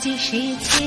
আজ এসেছে